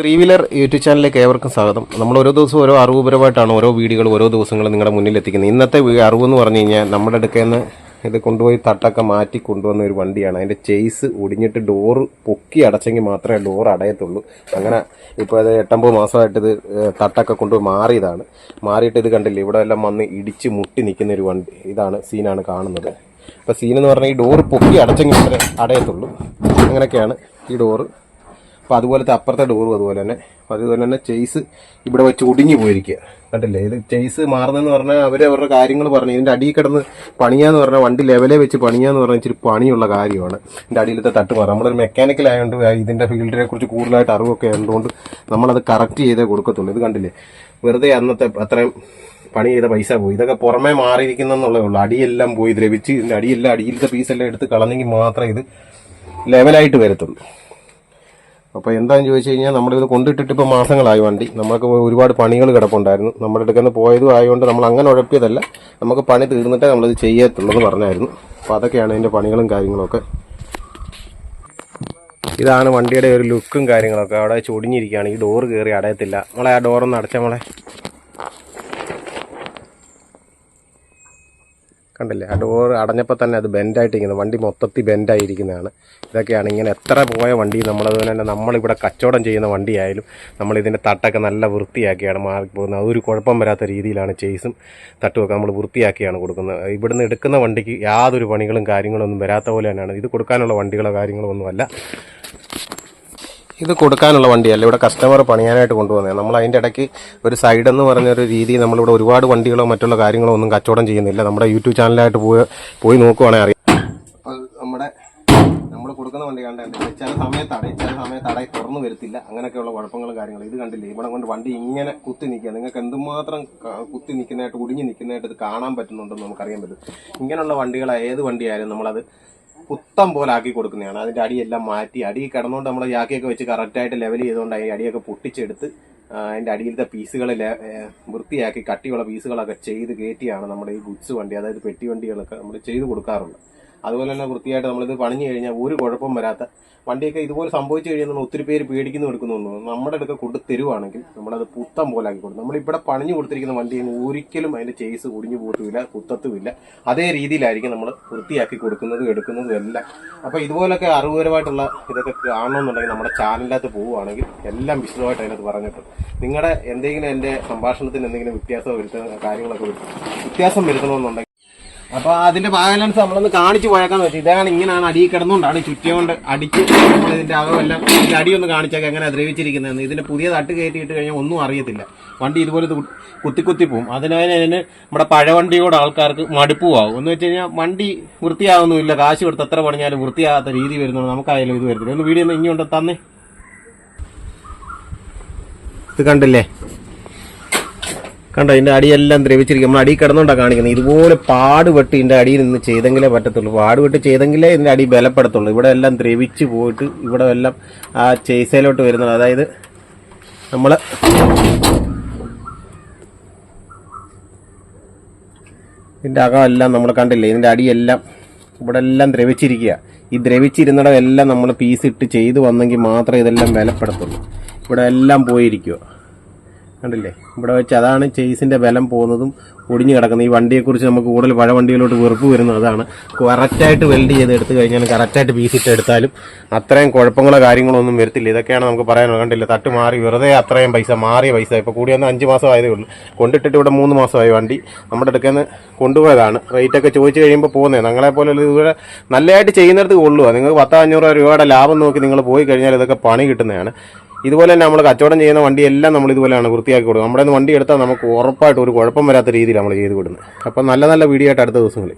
Three wheeler YouTube ചാനലിലേക്ക് ഏവർക്കും സ്വാഗതം. നമ്മൾ ഓരോ ദിവസവും ഓരോ അറിവുപരമായിട്ടാണ് ഓരോ വീഡിയോകൾ ഓരോ ദിവസങ്ങളും നിങ്ങളുടെ മുന്നിൽ എത്തിക്കുന്നത് ഇന്നത്തെ വി- അറിവ് എന്ന് പറഞ്ഞു കഴിഞ്ഞാൽ നമ്മുടെ അടുക്കുന്ന ഇത് കൊണ്ടുപോയി തട്ടൊക്കെ മാറ്റി കൊണ്ടുവന്ന ഒരു വണ്ടിയാണ്. അതിന്റെ ചെയ്സ് ഒടിഞ്ഞിട്ട് ഡോറ് പൊക്കി അടച്ചെങ്കിൽ മാത്രമേ ഡോർ അടയത്തുള്ളൂ. അങ്ങനെ ഇപ്പോൾ അത് എട്ടൊമ്പത് മാസമായിട്ട് ഇത് തട്ടൊക്കെ കൊണ്ടുപോയി മാറിയതാണ്. മാറിയിട്ട് ഇത് കണ്ടില്ല? ഇവിടെ എല്ലാം വന്ന് ഇടിച്ച് മുട്ടി നിൽക്കുന്ന ഒരു വണ്ടി ഇതാണ് സീനാണ് കാണുന്നത്. അപ്പോൾ സീനെന്ന് പറഞ്ഞാൽ ഈ ഡോറ് പൊക്കി അടച്ചെങ്കിൽ മാത്രമേ അടയത്തുള്ളൂ. അങ്ങനെയൊക്കെയാണ് ഈ ഡോറ് അപ്പോൾ അതുപോലത്തെ അപ്പുറത്തെ ഡോറും അതുപോലെ തന്നെ. അതുപോലെ തന്നെ ചെയ്സ് ഇവിടെ വെച്ച് ഒടിഞ്ഞു പോയിരിക്കുക. കണ്ടില്ലേ? ഇത് ചെയ്സ് മാറുന്നതെന്ന് പറഞ്ഞാൽ അവർ അവരുടെ കാര്യങ്ങൾ പറഞ്ഞു. ഇതിന്റെ അടിയിൽ കിടന്ന് പണിയാന്ന് പറഞ്ഞാൽ വണ്ടി ലെവലേ വെച്ച് പണിയാന്ന് പറഞ്ഞാൽ ഇച്ചിരി പണിയുള്ള കാര്യമാണ്. ഇതിന്റെ അടിയിലത്തെ തട്ട് മാറും. നമ്മളൊരു മെക്കാനിക്കൽ ആയതുകൊണ്ട് ഇതിന്റെ ഫീൽഡിനെ കുറിച്ച് കൂടുതലായിട്ട് അറിവൊക്കെ ആയതുകൊണ്ട് നമ്മളത് കറക്റ്റ് ചെയ്തേ കൊടുക്കത്തുള്ളൂ. ഇത് കണ്ടില്ലേ? വെറുതെ അന്നത്തെ അത്രയും പണി ചെയ്ത പൈസ പോയി. ഇതൊക്കെ പുറമേ മാറിയിരിക്കുന്നെന്നുള്ളതേ ഉള്ളൂ. അടിയെല്ലാം പോയി. ദ്രവിച്ച് ഇതിന്റെ അടിയെല്ലാം അടിയിലത്തെ പീസെല്ലാം എടുത്ത് കളഞ്ഞെങ്കിൽ മാത്രമേ ഇത് ലെവലായിട്ട് വരത്തുള്ളൂ. അപ്പോൾ എന്താണെന്ന് ചോദിച്ചു കഴിഞ്ഞാൽ നമ്മളിത് കൊണ്ടിട്ടിട്ട് ഇപ്പോൾ മാസങ്ങളായി വണ്ടി. നമുക്ക് ഒരുപാട് പണികൾ കിടപ്പുണ്ടായിരുന്നു. നമ്മുടെ അടുക്കുന്ന പോയതും ആയതുകൊണ്ട് നമ്മൾ അങ്ങനെ ഉഴപ്പിയതല്ല. നമുക്ക് പണി തീർന്നിട്ടേ നമ്മളിത് ചെയ്യത്തുള്ളൂ പറഞ്ഞായിരുന്നു. അപ്പോൾ അതൊക്കെയാണ് അതിന്റെ പണികളും കാര്യങ്ങളൊക്കെ. ഇതാണ് വണ്ടിയുടെ ഒരു ലുക്കും കാര്യങ്ങളൊക്കെ. അവിടെ ചൊടിഞ്ഞിരിക്കുകയാണ് ഈ ഡോറ് കയറി അടയത്തില്ല. നമ്മളെ ആ ഡോറൊന്ന് അടച്ച നമ്മളെ കണ്ടില്ലേ? ആ ഡോർ അടഞ്ഞപ്പോൾ തന്നെ അത് ബെൻഡായിട്ടിരിക്കുന്നത് വണ്ടി മൊത്തത്തിൽ ബെൻഡായിരിക്കുന്നതാണ് ഇതൊക്കെയാണ് ഇങ്ങനെ എത്ര പോയ വണ്ടി നമ്മളതുപോലെ തന്നെ നമ്മളിവിടെ കച്ചവടം ചെയ്യുന്ന വണ്ടിയായാലും നമ്മളിതിന്റെ തട്ടൊക്കെ നല്ല വൃത്തിയാക്കിയാണ് മാറിപ്പോകുന്നത്. അതൊരു കുഴപ്പം വരാത്ത രീതിയിലാണ് ചേസും തട്ടുമൊക്കെ നമ്മൾ വൃത്തിയാക്കിയാണ് കൊടുക്കുന്നത്. ഇവിടുന്ന് എടുക്കുന്ന വണ്ടിക്ക് യാതൊരു പണികളും കാര്യങ്ങളൊന്നും വരാത്ത പോലെ തന്നെയാണ്. ഇത് കൊടുക്കാനുള്ള വണ്ടികളോ കാര്യങ്ങളോ ഒന്നുമല്ല. ഇത് കൊടുക്കാനുള്ള വണ്ടിയല്ല. ഇവിടെ കസ്റ്റമർ പണിയാനായിട്ട് കൊണ്ടുവന്നത്. നമ്മൾ അതിന്റെ ഇടയ്ക്ക് ഒരു സൈഡ് എന്ന് പറഞ്ഞൊരു രീതി നമ്മളിവിടെ ഒരുപാട് വണ്ടികളോ മറ്റുള്ള കാര്യങ്ങളോ ഒന്നും കച്ചവടം ചെയ്യുന്നില്ല. നമ്മുടെ യൂട്യൂബ് ചാനലായിട്ട് പോയി പോയി നോക്കുവാണെങ്കിൽ അറിയാം. നമ്മുടെ നമ്മൾ കൊടുക്കുന്ന വണ്ടി കണ്ടിട്ടുണ്ട് ചില സമയത്ത് അടയും ചില സമയത്ത് അടയി തുറന്നു വരത്തില്ല. അങ്ങനെയൊക്കെയുള്ള കുഴപ്പങ്ങളും കാര്യങ്ങളും. ഇത് കണ്ടില്ലേ? ഇവിടെ കൊണ്ട് വണ്ടി ഇങ്ങനെ കുത്തി നിൽക്കുക. നിങ്ങൾക്ക് എന്തുമാത്രം കുത്തി നിൽക്കുന്നതായിട്ട് ഒടിഞ്ഞു നിൽക്കുന്നതായിട്ട് ഇത് കാണാൻ പറ്റുന്നുണ്ടെന്ന് നമുക്കറിയാൻ പറ്റും. ഇങ്ങനെയുള്ള വണ്ടികൾ ഏത് വണ്ടിയായാലും നമ്മളത് പുത്തം പോലെ ആക്കി കൊടുക്കുന്നതാണ്. അതിന്റെ അടിയെല്ലാം മാറ്റി അടി കിടന്നുകൊണ്ട് നമ്മൾ യാക്കിയൊക്കെ വെച്ച് കറക്റ്റായിട്ട് ലെവൽ ചെയ്തുകൊണ്ട് അതിന്റെ അടിയൊക്കെ പൊട്ടിച്ചെടുത്ത് അതിന്റെ അടിയിലത്തെ പീസുകൾ വൃത്തിയാക്കി കട്ടിയുള്ള പീസുകളൊക്കെ ചെയ്ത് കയറ്റിയാണ് നമ്മുടെ ഈ ഗുഡ്സ് വണ്ടി അതായത് പെട്ടി വണ്ടികളൊക്കെ നമ്മൾ ചെയ്ത് കൊടുക്കാറുള്ളത്. അതുപോലെ തന്നെ വൃത്തിയായിട്ട് നമ്മളിത് പണിഞ്ഞു കഴിഞ്ഞാൽ ഒരു കുഴപ്പം വരാത്ത വണ്ടിയൊക്കെ ഇതുപോലെ സംഭവിച്ചു കഴിഞ്ഞാൽ ഒത്തിരി പേര് പേടിക്കുന്നു എടുക്കുന്നുണ്ട്. നമ്മുടെ അടുക്ക കൊണ്ട് തരുവാണെങ്കിൽ നമ്മളത് പുത്തം പോലെ ആക്കി കൊടുക്കും. നമ്മളിവിടെ പണിഞ്ഞു കൊടുത്തിരിക്കുന്ന വണ്ടി ഒരിക്കലും അതിന്റെ ചേസ് ഒടിഞ്ഞു പോകത്തുമില്ല കുത്തത്തുമില്ല. അതേ രീതിയിലായിരിക്കും നമ്മൾ വൃത്തിയാക്കി കൊടുക്കുന്നതും എടുക്കുന്നതും എല്ലാം. അപ്പോൾ ഇതുപോലൊക്കെ അറിവുപരമായിട്ടുള്ള ഇതൊക്കെ കാണണമെന്നുണ്ടെങ്കിൽ നമ്മുടെ ചാനലിനകത്ത് പോവുകയാണെങ്കിൽ എല്ലാം വിശദമായിട്ട് അതിനകത്ത് പറഞ്ഞിട്ടുണ്ട്. നിങ്ങളുടെ എന്തെങ്കിലും എന്റെ സംഭാഷണത്തിന് എന്തെങ്കിലും വ്യത്യാസം വരുത്തുന്ന കാര്യങ്ങളൊക്കെ വ്യത്യാസം വരുത്തണമെന്നുണ്ടെങ്കിൽ അപ്പൊ അതിന്റെ ബാലൻസ് നമ്മളൊന്ന് കാണിച്ചു പോയേക്കാന്ന് വെച്ചാൽ ഇതാണ് ഇങ്ങനെയാണ് അടി കിടന്നുകൊണ്ടാണ് ചുറ്റിയോണ്ട് അടിച്ച് ഇതിന്റെ അകമെല്ലാം ഇതിന്റെ അടിയൊന്ന് കാണിച്ചേക്കാം എങ്ങനെ ദ്രവിച്ചിരിക്കുന്നതെന്ന്. ഇതിന്റെ പുതിയ തട്ട് കയറ്റിയിട്ട് കഴിഞ്ഞാൽ ഒന്നും അറിയത്തില്ല. വണ്ടി ഇതുപോലെ ഇത് കുത്തി കുത്തി പോകും അതിനെ നമ്മുടെ പഴവണ്ടിയോട് ആൾക്കാർക്ക് മടുപ്പുമാവും എന്ന് വെച്ച് കഴിഞ്ഞാൽ വണ്ടി വൃത്തിയാവുന്നില്ല കാശ് കൊടുത്ത് എത്ര പണിഞ്ഞാലും വൃത്തിയാകാത്ത രീതി വരുന്നുണ്ട്. നമുക്കായാലും ഇത് വരുന്നില്ല ഒന്ന് വീഡിയോ ഒന്ന് ഇങ്ങോട്ട് തന്നെ. ഇത് കണ്ടില്ലേ? കണ്ടോ ഇതിന്റെ അടിയെല്ലാം ദ്രവിച്ചിരിക്കും. നമ്മൾ അടി കിടന്നുകൊണ്ടാണ് കാണിക്കുന്നത്. ഇതുപോലെ പാടുപെട്ട് ഇതിന്റെ അടിയിൽ നിന്ന് ചെയ്തെങ്കിലേ പറ്റത്തുള്ളൂ. പാടുപെട്ട് ചെയ്തെങ്കിലേ ഇതിന്റെ അടി ബലപ്പെടത്തുള്ളൂ. ഇവിടെ എല്ലാം ദ്രവിച്ച് പോയിട്ട് ഇവിടെ എല്ലാം ആ ചേസയിലോട്ട് വരുന്നത്. അതായത് നമ്മൾ ഇതിന്റെ അകമെല്ലാം നമ്മൾ കണ്ടില്ലേ? ഇതിന്റെ അടിയെല്ലാം ഇവിടെ എല്ലാം ദ്രവിച്ചിരിക്കുക. ഈ ദ്രവിച്ചിരുന്നിടം എല്ലാം നമ്മൾ പീസ് ഇട്ട് ചെയ്തു വന്നെങ്കിൽ മാത്രമേ ഇതെല്ലാം ബലപ്പെടത്തുള്ളൂ. ഇവിടെ എല്ലാം പോയിരിക്കുക. കണ്ടില്ലേ? ഇവിടെ വെച്ച് അതാണ് ചെയ്സിന്റെ ബലം പോകുന്നതും ഒടിഞ്ഞു കിടക്കുന്നത്. ഈ വണ്ടിയെക്കുറിച്ച് നമുക്ക് കൂടുതൽ പഴ വണ്ടികളോട്ട് വെറുപ്പ് വരുന്നത് അതാണ്. കറക്റ്റായിട്ട് വെൽഡ് ചെയ്ത് എടുത്തു കഴിഞ്ഞാൽ കറക്റ്റായിട്ട് പീസിട്ട് എടുത്താലും അത്രയും കുഴപ്പങ്ങളോ കാര്യങ്ങളോ ഒന്നും വരത്തില്ല. ഇതൊക്കെയാണ് നമുക്ക് പറയാനുള്ളത്. കണ്ടില്ല? തട്ട് മാറി വെറുതെ അത്രയും പൈസ മാറിയ പൈസ. ഇപ്പോൾ കൂടി വന്ന് അഞ്ച് മാസം ആയതേ ഉള്ളൂ. കൊണ്ടിട്ടിട്ട് ഇവിടെ മൂന്ന് മാസമായി വണ്ടി. നമ്മുടെ അടുക്കൽ കൊണ്ടുപോയതാണ്. റേറ്റൊക്കെ ചോദിച്ചു കഴിയുമ്പോൾ പോകുന്നത് ഞങ്ങളെ പോലെ ഇവിടെ നല്ലതായിട്ട് ചെയ്യുന്നിടത്ത് കൊള്ളുക നിങ്ങൾക്ക് പത്തോ അഞ്ഞൂറ് രൂപയുടെ ലാഭം നോക്കി നിങ്ങൾ പോയി കഴിഞ്ഞാൽ ഇതൊക്കെ പണി കിട്ടുന്നതാണ്. ഇതുപോലെ തന്നെ നമ്മൾ കച്ചവടം ചെയ്യുന്ന വണ്ടി എല്ലാം നമ്മൾ ഇതുപോലെയാണ് വൃത്തിയാക്കി കൊടുക്കുക നമ്മുടെ വണ്ടി എടുത്താൽ നമുക്ക് ഉറപ്പായിട്ട് ഒരു കുഴപ്പം വരാത്ത രീതിയിൽ നമ്മൾ ചെയ്ത് കൊടുക്കുന്നത്. അപ്പം നല്ല നല്ല വീഡിയോ ആയിട്ട് അടുത്ത ദിവസങ്ങളിൽ.